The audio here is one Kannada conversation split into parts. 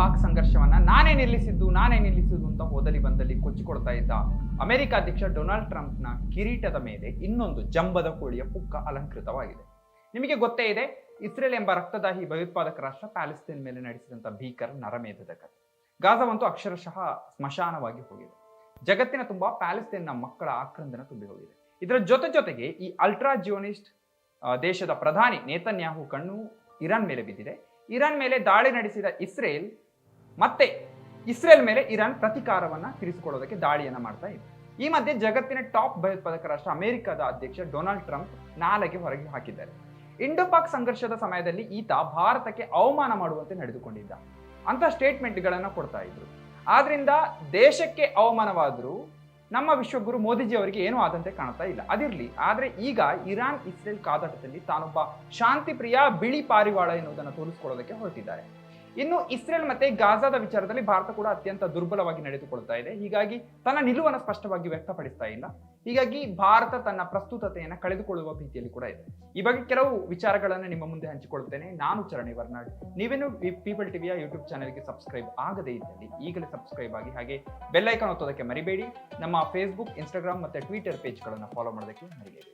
ಪಾಕ್ ಸಂಘರ್ಷವನ್ನ ನಾನೇ ನಿಲ್ಲಿಸಿದ್ದು ನಾನೇ ನಿಲ್ಲಿಸಿದ್ದು ಅಂತ ಹೋದಲ್ಲಿ ಬಂದಲ್ಲಿ ಕೊಚ್ಚಿಕೊಡ್ತಾ ಇದ್ದ ಅಮೆರಿಕ ಅಧ್ಯಕ್ಷ ಡೊನಾಲ್ಡ್ ಟ್ರಂಪ್ನ ಕಿರೀಟದ ಮೇಲೆ ಇನ್ನೊಂದು ಜಂಬದ ಕೋಳಿಯ ಪುಕ್ಕ ಅಲಂಕೃತವಾಗಿದೆ. ನಿಮಗೆ ಗೊತ್ತೇ ಇದೆ, ಇಸ್ರೇಲ್ ಎಂಬ ರಕ್ತದಾಹಿ ಭಯೋತ್ಪಾದಕ ರಾಷ್ಟ್ರ ಪ್ಯಾಲೆಸ್ತೀನ್ ಮೇಲೆ ನಡೆಸಿದಂಥ ಭೀಕರ ನರಮೇಧದ ಕಥೆ. ಗಾಜಾವಂತೂ ಅಕ್ಷರಶಃ ಸ್ಮಶಾನವಾಗಿ ಹೋಗಿದೆ. ಜಗತ್ತಿನ ತುಂಬಾ ಪ್ಯಾಲೆಸ್ತೀನ್ನ ಮಕ್ಕಳ ಆಕ್ರಂದನ ತುಂಬಿ ಹೋಗಿದೆ. ಇದರ ಜೊತೆ ಜೊತೆಗೆ ಈ ಅಲ್ಟ್ರಾ ಜಿಯೋನಿಸ್ಟ್ ದೇಶದ ಪ್ರಧಾನಿ ನೇತನ್ಯಾಹು ಕಣ್ಣು ಇರಾನ್ ಮೇಲೆ ಬಿದ್ದಿದೆ. ಇರಾನ್ ಮೇಲೆ ದಾಳಿ ನಡೆಸಿದ ಇಸ್ರೇಲ್ ಮತ್ತೆ ಇಸ್ರೇಲ್ ಮೇಲೆ ಇರಾನ್ ಪ್ರತಿಕಾರವನ್ನ ತಿರಿಸಿಕೊಳ್ಳೋದಕ್ಕೆ ದಾಳಿಯನ್ನ ಮಾಡ್ತಾ ಇದೆ. ಈ ಮಧ್ಯೆ ಜಗತ್ತಿನ ಟಾಪ್ ಭಯೋತ್ಪಾದಕ ರಾಷ್ಟ್ರ ಅಮೆರಿಕದ ಅಧ್ಯಕ್ಷ ಡೊನಾಲ್ಡ್ ಟ್ರಂಪ್ ನಾಲೆಗೆ ಹೊರಗೆ ಹಾಕಿದ್ದಾರೆ. ಇಂಡೋ ಪಾಕ್ ಸಂಘರ್ಷದ ಸಮಯದಲ್ಲಿ ಈತ ಭಾರತಕ್ಕೆ ಅವಮಾನ ಮಾಡುವಂತೆ ನಡೆದುಕೊಂಡಿದ್ದ. ಅಂತ ಸ್ಟೇಟ್ಮೆಂಟ್ಗಳನ್ನ ಕೊಡ್ತಾ ಇದ್ರು. ಆದ್ರಿಂದ ದೇಶಕ್ಕೆ ಅವಮಾನವಾದರೂ ನಮ್ಮ ವಿಶ್ವಗುರು ಮೋದಿಜಿ ಅವರಿಗೆ ಏನೂ ಆದಂತೆ ಕಾಣ್ತಾ ಇಲ್ಲ. ಅದಿರಲಿ, ಆದರೆ ಈಗ ಇರಾನ್, ಇಸ್ರೇಲ್ ಕಾದಾಟದಲ್ಲಿ ತಾನೊಬ್ಬ ಶಾಂತಿ ಪ್ರಿಯ ಬಿಳಿ ಪಾರಿವಾಳ ಎನ್ನುವುದನ್ನು ತೋರಿಸಿಕೊಳ್ಳೋದಕ್ಕೆ ಹೊರಟಿದ್ದಾರೆ. ಇನ್ನು ಇಸ್ರೇಲ್ ಮತ್ತೆ ಗಾಜಾದ ವಿಚಾರದಲ್ಲಿ ಭಾರತ ಕೂಡ ಅತ್ಯಂತ ದುರ್ಬಲವಾಗಿ ನಡೆದುಕೊಳ್ತಾ ಇದೆ. ಹೀಗಾಗಿ ತನ್ನ ನಿಲುವನ್ನು ಸ್ಪಷ್ಟವಾಗಿ ವ್ಯಕ್ತಪಡಿಸ್ತಾ ಇಲ್ಲ. ಹೀಗಾಗಿ ಭಾರತ ತನ್ನ ಪ್ರಸ್ತುತತೆಯನ್ನು ಕಳೆದುಕೊಳ್ಳುವ ಭೀತಿಯಲ್ಲಿ ಕೂಡ ಇದೆ. ಈ ಬಗ್ಗೆ ಕೆಲವು ವಿಚಾರಗಳನ್ನು ನಿಮ್ಮ ಮುಂದೆ ಹಂಚಿಕೊಳ್ತೇನೆ. ನಾನು ಚರಣಿ ವರ್ನಾಡ್. ನೀವೇನು ಪೀಪಲ್ ಟಿವಿಯ ಯೂಟ್ಯೂಬ್ ಚಾನೆಲ್ಗೆ ಸಬ್ಸ್ಕ್ರೈಬ್ ಆಗದೇ ಇದ್ದಲ್ಲಿ ಈಗಲೇ ಸಬ್ಸ್ಕ್ರೈಬ್ ಆಗಿ ಹಾಗೆ ಬೆಲ್ಲೈಕನ್ ಒತ್ತೋದಕ್ಕೆ ಮರಿಬೇಡಿ. ನಮ್ಮ ಫೇಸ್ಬುಕ್ ಇನ್ಸ್ಟಾಗ್ರಾಮ್ ಮತ್ತೆ ಟ್ವಿಟರ್ ಪೇಜ್ಗಳನ್ನು ಫಾಲೋ ಮಾಡೋದಕ್ಕೆ ಮರಿಬೇಡಿ.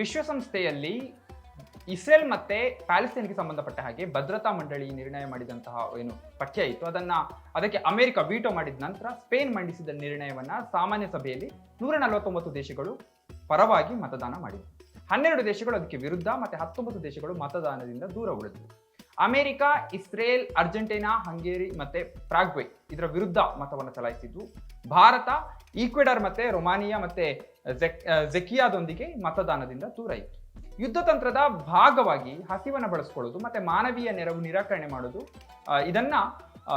ವಿಶ್ವಸಂಸ್ಥೆಯಲ್ಲಿ ಇಸ್ರೇಲ್ ಮತ್ತೆ ಪ್ಯಾಲೆಸ್ತೀನ್ಗೆ ಸಂಬಂಧಪಟ್ಟ ಹಾಗೆ ಭದ್ರತಾ ಮಂಡಳಿ ನಿರ್ಣಯ ಮಾಡಿದಂತಹ ಏನು ಪಠ್ಯ ಇತ್ತು. ಅದನ್ನ ಅದಕ್ಕೆ ಅಮೆರಿಕ ವೀಟೋ ಮಾಡಿದ ನಂತರ ಸ್ಪೇನ್ ಮಂಡಿಸಿದ ನಿರ್ಣಯವನ್ನ ಸಾಮಾನ್ಯ ಸಭೆಯಲ್ಲಿ ನೂರ ನಲವತ್ತೊಂಬತ್ತು ದೇಶಗಳು ಪರವಾಗಿ ಮತದಾನ ಮಾಡಿದವು ಹನ್ನೆರಡು ದೇಶಗಳು ಅದಕ್ಕೆ ವಿರುದ್ಧ ಮತ್ತೆ ಹತ್ತೊಂಬತ್ತು ದೇಶಗಳು ಮತದಾನದಿಂದ ದೂರ ಉಳಿದವು. ಅಮೆರಿಕ, ಇಸ್ರೇಲ್, ಅರ್ಜೆಂಟೀನಾ, ಹಂಗೇರಿ ಮತ್ತೆ ಪ್ರಾಗ್ವೆ ಇದರ ವಿರುದ್ಧ ಮತವನ್ನು ಚಲಾಯಿಸಿದ್ದು ಭಾರತ, ಈಕ್ವೆಡರ್ ಮತ್ತೆ ರೊಮಾನಿಯಾ ಮತ್ತೆ ಜೆಕಿಯಾದೊಂದಿಗೆ ಮತದಾನದಿಂದ ದೂರ ಇತ್ತು. ಯುದ್ಧ ತಂತ್ರದ ಭಾಗವಾಗಿ ಹಸಿವನ್ನ ಬಳಸ್ಕೊಳ್ಳೋದು ಮತ್ತೆ ಮಾನವೀಯ ನೆರವು ನಿರಾಕರಣೆ ಮಾಡೋದು ಇದನ್ನ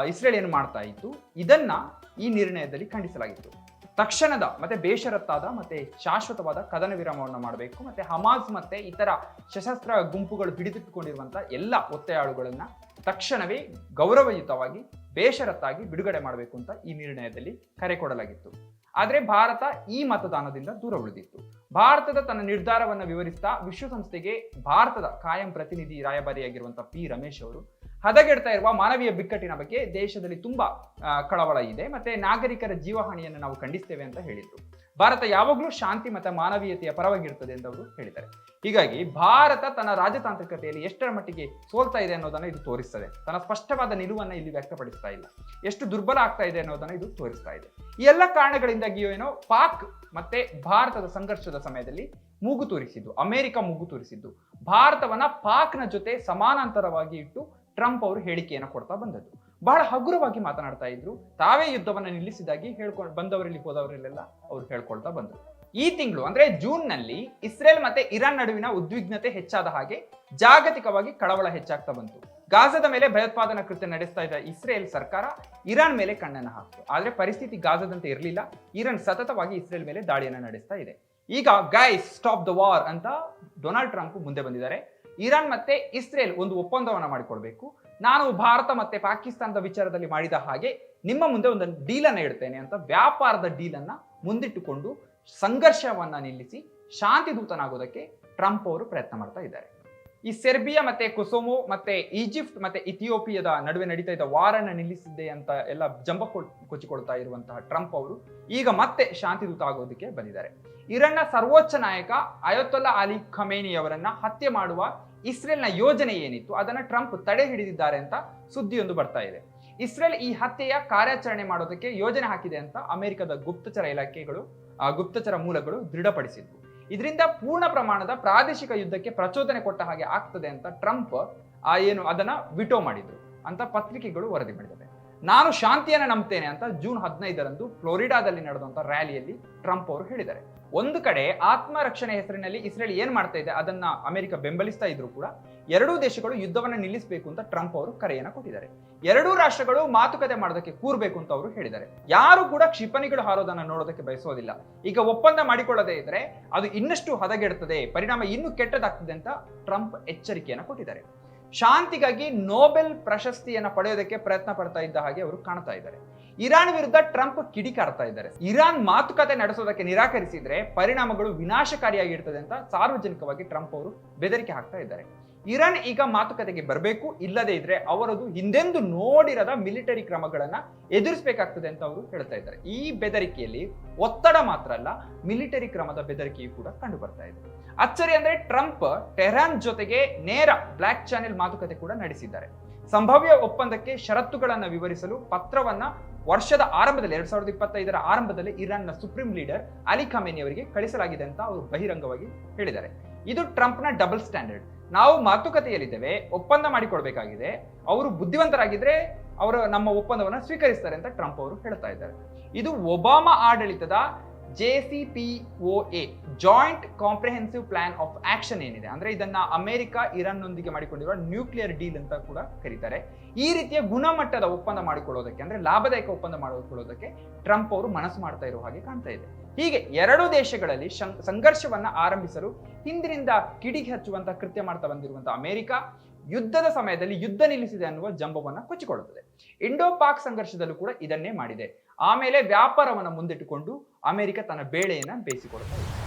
ಇಸ್ರೇಲ್ ಏನು ಮಾಡ್ತಾ ಇತ್ತು. ಇದನ್ನ ಈ ನಿರ್ಣಯದಲ್ಲಿ ಖಂಡಿಸಲಾಗಿತ್ತು. ತಕ್ಷಣದ ಮತ್ತೆ ಬೇಷರತ್ತಾದ ಮತ್ತೆ ಶಾಶ್ವತವಾದ ಕದನ ವಿರಾಮವನ್ನು ಮಾಡಬೇಕು ಮತ್ತೆ ಹಮಾಸ್ ಮತ್ತೆ ಇತರ ಸಶಸ್ತ್ರ ಗುಂಪುಗಳು ಹಿಡಿದಿಟ್ಟುಕೊಂಡಿರುವಂತ ಎಲ್ಲ ಒತ್ತೆಯಾಳುಗಳನ್ನ ತಕ್ಷಣವೇ ಗೌರವಯುತವಾಗಿ, ಬೇಷರತ್ತಾಗಿ ಬಿಡುಗಡೆ ಮಾಡಬೇಕು ಅಂತ ಈ ನಿರ್ಣಯದಲ್ಲಿ ಕರೆ ಕೊಡಲಾಗಿತ್ತು. ಆದರೆ ಭಾರತ ಈ ಮತದಾನದಿಂದ ದೂರ ಉಳಿದಿತ್ತು. ಭಾರತದ ತನ್ನ ನಿರ್ಧಾರವನ್ನು ವಿವರಿಸ್ತಾ ವಿಶ್ವಸಂಸ್ಥೆಗೆ ಭಾರತದ ಕಾಯಂ ಪ್ರತಿನಿಧಿ ರಾಯಭಾರಿಯಾಗಿರುವಂತಹ ಪಿ ರಮೇಶ್ ಅವರು ಹದಗೆಡ್ತಾ ಇರುವ ಮಾನವೀಯ ಬಿಕ್ಕಟ್ಟಿನ ಬಗ್ಗೆ ದೇಶದಲ್ಲಿ ತುಂಬಾ ಕಳವಳ ಇದೆ. ಮತ್ತೆ ನಾಗರಿಕರ ಜೀವಹಾನಿಯನ್ನು ನಾವು ಖಂಡಿಸ್ತೇವೆ ಅಂತ ಹೇಳಿದ್ರು. ಭಾರತ ಯಾವಾಗಲೂ ಶಾಂತಿ ಮತ್ತು ಮಾನವೀಯತೆಯ ಪರವಾಗಿರ್ತದೆ ಅಂತ ಅವರು ಹೇಳಿದ್ದಾರೆ. ಹೀಗಾಗಿ ಭಾರತ ತನ್ನ ರಾಜತಾಂತ್ರಿಕತೆಯಲ್ಲಿ ಎಷ್ಟರ ಮಟ್ಟಿಗೆ ಸೋಲ್ತಾ ಇದೆ ಅನ್ನೋದನ್ನ ಇದು ತೋರಿಸ್ತದೆ. ತನ್ನ ಸ್ಪಷ್ಟವಾದ ನಿಲುವನ್ನ ಇಲ್ಲಿ ವ್ಯಕ್ತಪಡಿಸ್ತಾ ಇಲ್ಲ. ಎಷ್ಟು ದುರ್ಬಲ ಆಗ್ತಾ ಇದೆ ಅನ್ನೋದನ್ನ ಇದು ತೋರಿಸ್ತಾ ಇದೆ. ಈ ಎಲ್ಲ ಕಾರಣಗಳಿಂದಾಗಿಯೂ ಏನೋ ಪಾಕ್ ಮತ್ತೆ ಭಾರತದ ಸಂಘರ್ಷದ ಸಮಯದಲ್ಲಿ ಮೂಗು ತೋರಿಸಿದ್ದು, ಅಮೆರಿಕ ಮೂಗು ತೋರಿಸಿದ್ದು, ಭಾರತವನ್ನ ಪಾಕ್ನ ಜೊತೆ ಸಮಾನಾಂತರವಾಗಿ ಇಟ್ಟು ಟ್ರಂಪ್ ಅವರು ಹೇಳಿಕೆಯನ್ನು ಕೊಡ್ತಾ ಬಂದದ್ದು. ಬಹಳ ಹಗುರವಾಗಿ ಮಾತನಾಡ್ತಾ ಇದ್ರು. ತಾವೇ ಯುದ್ಧವನ್ನು ನಿಲ್ಲಿಸಿದಾಗಿ ಹೇಳ್ಕೊಂಡು ಬಂದವರಲ್ಲಿ ಹೋದವರಲ್ಲೆಲ್ಲ ಅವ್ರು ಹೇಳ್ಕೊಳ್ತಾ ಬಂದರು. ಈ ತಿಂಗಳು ಅಂದ್ರೆ ಜೂನ್ನಲ್ಲಿ ಇಸ್ರೇಲ್ ಮತ್ತೆ ಇರಾನ್ ನಡುವಿನ ಉದ್ವಿಗ್ನತೆ ಹೆಚ್ಚಾದ ಹಾಗೆ ಜಾಗತಿಕವಾಗಿ ಕಳವಳ ಹೆಚ್ಚಾಗ್ತಾ ಬಂತು. ಗಾಜದ ಮೇಲೆ ಭಯೋತ್ಪಾದನಾ ಕೃತ್ಯ ನಡೆಸ್ತಾ ಇದ್ದ ಇಸ್ರೇಲ್ ಸರ್ಕಾರ ಇರಾನ್ ಮೇಲೆ ಕಣ್ಣನ್ನು ಹಾಕ್ತು. ಆದ್ರೆ ಪರಿಸ್ಥಿತಿ ಗಾಜದಂತೆ ಇರಲಿಲ್ಲ. ಇರಾನ್ ಸತತವಾಗಿ ಇಸ್ರೇಲ್ ಮೇಲೆ ದಾಳಿಯನ್ನು ನಡೆಸ್ತಾ ಇದೆ. ಈಗ ಗೈಸ್ ಸ್ಟಾಪ್ ದ ವಾರ್ ಅಂತ ಡೊನಾಲ್ಡ್ ಟ್ರಂಪ್ ಮುಂದೆ ಬಂದಿದ್ದಾರೆ. ಇರಾನ್ ಮತ್ತೆ ಇಸ್ರೇಲ್ ಒಂದು ಒಪ್ಪಂದವನ್ನ ಮಾಡಿಕೊಳ್ಬೇಕು ನಾನು ಭಾರತ ಮತ್ತೆ ಪಾಕಿಸ್ತಾನದ ವಿಚಾರದಲ್ಲಿ ಮಾಡಿದ ಹಾಗೆ ನಿಮ್ಮ ಮುಂದೆ ಒಂದು ಡೀಲನ್ನ ಇಡ್ತೇನೆ ಅಂತ ವ್ಯಾಪಾರದ ಡೀಲನ್ನ ಮುಂದಿಟ್ಟುಕೊಂಡು ಸಂಘರ್ಷವನ್ನ ನಿಲ್ಲಿಸಿ ಶಾಂತಿ ದೂತನಾಗೋದಕ್ಕೆ ಟ್ರಂಪ್ ಅವರು ಪ್ರಯತ್ನ ಮಾಡ್ತಾ ಇದ್ದಾರೆ. ಈ ಸೆರ್ಬಿಯಾ ಮತ್ತೆ ಕೊಸೋಮೋ ಮತ್ತೆ ಈಜಿಪ್ಟ್ ಮತ್ತೆ ಇಥಿಯೋಪಿಯಾದ ನಡುವೆ ನಡೀತಾ ಇದ್ದ ವಾರನ್ನ ನಿಲ್ಲಿಸಿದ್ದೆ ಅಂತ ಎಲ್ಲ ಜಂಬ ಕೊಚ್ಚಿಕೊಳ್ತಾ ಇರುವಂತಹ ಟ್ರಂಪ್ ಅವರು ಈಗ ಮತ್ತೆ ಶಾಂತಿ ದೂತ ಆಗೋದಕ್ಕೆ ಬಂದಿದ್ದಾರೆ. ಇರಾನ್ನ ಸರ್ವೋಚ್ಚ ನಾಯಕ ಅಯೋತೊಲ್ಲಾ ಅಲಿ ಖಮೇನಿ ಅವರನ್ನ ಹತ್ಯೆ ಮಾಡುವ ಇಸ್ರೇಲ್ನ ಯೋಜನೆ ಏನಿತ್ತು, ಅದನ್ನ ಟ್ರಂಪ್ ತಡೆ ಹಿಡಿದಿದ್ದಾರೆ ಅಂತ ಸುದ್ದಿಯೊಂದು ಬರ್ತಾ ಇದೆ. ಇಸ್ರೇಲ್ ಈ ಹತ್ಯೆಯ ಕಾರ್ಯಾಚರಣೆ ಮಾಡೋದಕ್ಕೆ ಯೋಜನೆ ಹಾಕಿದೆ ಅಂತ ಅಮೆರಿಕದ ಗುಪ್ತಚರ ಇಲಾಖೆಗಳು ಗುಪ್ತಚರ ಮೂಲಗಳು ದೃಢಪಡಿಸಿದ್ವು. ಇದರಿಂದ ಪೂರ್ಣ ಪ್ರಮಾಣದ ಪ್ರಾದೇಶಿಕ ಯುದ್ಧಕ್ಕೆ ಪ್ರಚೋದನೆ ಕೊಟ್ಟ ಹಾಗೆ ಆಗ್ತದೆ ಅಂತ ಟ್ರಂಪ್ ಏನು ಅದನ್ನ ವಿಟೋ ಮಾಡಿದ್ರು ಅಂತ ಪತ್ರಿಕೆಗಳು ವರದಿ ಮಾಡಿದ್ದಾವೆ. ನಾನು ಶಾಂತಿಯನ್ನು ನಂಬ್ತೇನೆ ಅಂತ ಜೂನ್ ಹದಿನೈದರಂದು ಫ್ಲೋರಿಡಾದಲ್ಲಿ ನಡೆದಂತ ರ್ಯಾಲಿಯಲ್ಲಿ ಟ್ರಂಪ್ ಅವರು ಹೇಳಿದ್ದಾರೆ. ಒಂದು ಕಡೆ ಆತ್ಮರಕ್ಷಣೆ ಹೆಸರಿನಲ್ಲಿ ಇಸ್ರೇಲ್ ಏನ್ ಮಾಡ್ತಾ ಇದೆ, ಅದನ್ನ ಅಮೆರಿಕ ಬೆಂಬಲಿಸ್ತಾ ಇದ್ರು ಕೂಡ ಎರಡೂ ದೇಶಗಳು ಯುದ್ಧವನ್ನು ನಿಲ್ಲಿಸಬೇಕು ಅಂತ ಟ್ರಂಪ್ ಅವರು ಕರೆಯನ್ನ ಕೊಟ್ಟಿದ್ದಾರೆ. ಎರಡೂ ರಾಷ್ಟ್ರಗಳು ಮಾತುಕತೆ ಮಾಡೋದಕ್ಕೆ ಕೂರ್ಬೇಕು ಅಂತ ಅವರು ಹೇಳಿದ್ದಾರೆ. ಯಾರು ಕೂಡ ಕ್ಷಿಪಣಿಗಳು ಹಾರೋದನ್ನ ನೋಡೋದಕ್ಕೆ ಬಯಸೋದಿಲ್ಲ. ಈಗ ಒಪ್ಪಂದ ಮಾಡಿಕೊಳ್ಳದೇ ಇದ್ರೆ ಅದು ಇನ್ನಷ್ಟು ಹದಗೆಡುತ್ತದೆ ಪರಿಣಾಮ ಇನ್ನೂ ಕೆಟ್ಟದಾಗ್ತದೆ ಅಂತ ಟ್ರಂಪ್ ಎಚ್ಚರಿಕೆಯನ್ನು ಕೊಟ್ಟಿದ್ದಾರೆ. ಶಾಂತಿಗಾಗಿ ನೋಬೆಲ್ ಪ್ರಶಸ್ತಿಯನ್ನ ಪಡೆಯೋದಕ್ಕೆ ಪ್ರಯತ್ನ ಪಡ್ತಾ ಇದ್ದ ಹಾಗೆ ಅವರು ಕಾಣ್ತಾ ಇದ್ದಾರೆ. ಇರಾನ್ ವಿರುದ್ಧ ಟ್ರಂಪ್ ಕಿಡಿಕಾರ್ತಾ ಇದ್ದಾರೆ. ಇರಾನ್ ಮಾತುಕತೆ ನಡೆಸೋದಕ್ಕೆ ನಿರಾಕರಿಸಿದ್ರೆ ಪರಿಣಾಮಗಳು ವಿನಾಶಕಾರಿಯಾಗಿರ್ತದೆ ಅಂತ ಸಾರ್ವಜನಿಕವಾಗಿ ಟ್ರಂಪ್ ಅವರು ಬೆದರಿಕೆ ಹಾಕ್ತಾ ಇದ್ದಾರೆ. ಇರಾನ್ ಈಗ ಮಾತುಕತೆಗೆ ಬರಬೇಕು, ಇಲ್ಲದೇ ಇದ್ರೆ ಅವರದು ಹಿಂದೆಂದು ನೋಡಿರದ ಮಿಲಿಟರಿ ಕ್ರಮಗಳನ್ನ ಎದುರಿಸಬೇಕಾಗ್ತದೆ ಅಂತ ಅವರು ಹೇಳ್ತಾ ಇದ್ದಾರೆ. ಈ ಬೆದರಿಕೆಯಲ್ಲಿ ಒತ್ತಡ ಮಾತ್ರ ಅಲ್ಲ, ಮಿಲಿಟರಿ ಕ್ರಮದ ಬೆದರಿಕೆಯು ಕೂಡ ಕಂಡು ಬರ್ತಾ ಇದೆ. ಅಚ್ಚರಿ ಅಂದ್ರೆ ಟ್ರಂಪ್ ಟೆಹರಾನ್ ಜೊತೆಗೆ ನೇರ ಬ್ಲಾಕ್ ಚಾನೆಲ್ ಮಾತುಕತೆ ಕೂಡ ನಡೆಸಿದ್ದಾರೆ. ಸಂಭಾವ್ಯ ಒಪ್ಪಂದಕ್ಕೆ ಷರತ್ತುಗಳನ್ನು ವಿವರಿಸಲು ಪತ್ರವನ್ನ ವರ್ಷದ ಆರಂಭದಲ್ಲಿ, ಎರಡ್ ಸಾವಿರದ ಇಪ್ಪತ್ತೈದರ ಆರಂಭದಲ್ಲಿ ಇರಾನ್ನ ಸುಪ್ರೀಂ ಲೀಡರ್ ಅಲಿ ಖಮೇನಿ ಅವರಿಗೆ ಕಳಿಸಲಾಗಿದೆ ಅಂತ ಅವರು ಬಹಿರಂಗವಾಗಿ ಹೇಳಿದ್ದಾರೆ. ಇದು ಟ್ರಂಪ್ನ ಡಬಲ್ ಸ್ಟ್ಯಾಂಡರ್ಡ್. ನಾವು ಮಾತುಕತೆಯಲ್ಲಿದ್ದೇವೆ, ಒಪ್ಪಂದ ಮಾಡಿಕೊಡ್ಬೇಕಾಗಿದೆ, ಅವರು ಬುದ್ಧಿವಂತರಾಗಿದ್ರೆ ಅವರು ನಮ್ಮ ಒಪ್ಪಂದವನ್ನು ಸ್ವೀಕರಿಸ್ತಾರೆ ಅಂತ ಟ್ರಂಪ್ ಅವರು ಹೇಳ್ತಾ ಇದ್ದಾರೆ. ಇದು ಒಬಾಮಾ ಆಡಳಿತದ J C P O A joint comprehensive plan of action ಏನಿದೆ, ಅಂದ್ರೆ ಇದನ್ನ ಅಮೆರಿಕ ಇರಾನ್ನೊಂದಿಗೆ ಮಾಡಿಕೊಂಡಿರುವ ನ್ಯೂಕ್ಲಿಯರ್ ಡೀಲ್ ಅಂತ ಕೂಡ ಕರೀತಾರೆ. ಈ ರೀತಿಯ ಗುಣಮಟ್ಟದ ಒಪ್ಪಂದ ಮಾಡಿಕೊಳ್ಳೋದಕ್ಕೆ, ಅಂದ್ರೆ ಲಾಭದಾಯಕ ಒಪ್ಪಂದ ಮಾಡಿಕೊಳ್ಳೋದಕ್ಕೆ ಟ್ರಂಪ್ ಅವರು ಮನಸ್ಸು ಮಾಡ್ತಾ ಇರೋ ಹಾಗೆ ಕಾಣ್ತಾ ಇದೆ. ಹೀಗೆ ಎರಡು ದೇಶಗಳಲ್ಲಿ ಸಂಘರ್ಷವನ್ನ ಆರಂಭಿಸಲು ಹಿಂದಿನಿಂದ ಕಿಡಿಗೆ ಹಚ್ಚುವಂತಹ ಕೃತ್ಯ ಮಾಡ್ತಾ ಬಂದಿರುವಂತಹ ಅಮೆರಿಕ ಯುದ್ಧದ ಸಮಯದಲ್ಲಿ ಯುದ್ಧ ನಿಲ್ಲಿಸಿದೆ ಅನ್ನುವ ಜಂಬವನ್ನ ಕೊಚ್ಚಿಕೊಳ್ಳುತ್ತದೆ. ಇಂಡೋ ಪಾಕ್ ಸಂಘರ್ಷದಲ್ಲೂ ಕೂಡ ಇದನ್ನೇ ಮಾಡಿದೆ. ಆಮೇಲೆ ವ್ಯಾಪಾರವನ್ನು ಮುಂದಿಟ್ಟುಕೊಂಡು ಅಮೆರಿಕ ತನ್ನ ಬೇಳೆಯನ್ನ ಬೇಯಿಸಿಕೊಳ್ತಾ ಇದೆ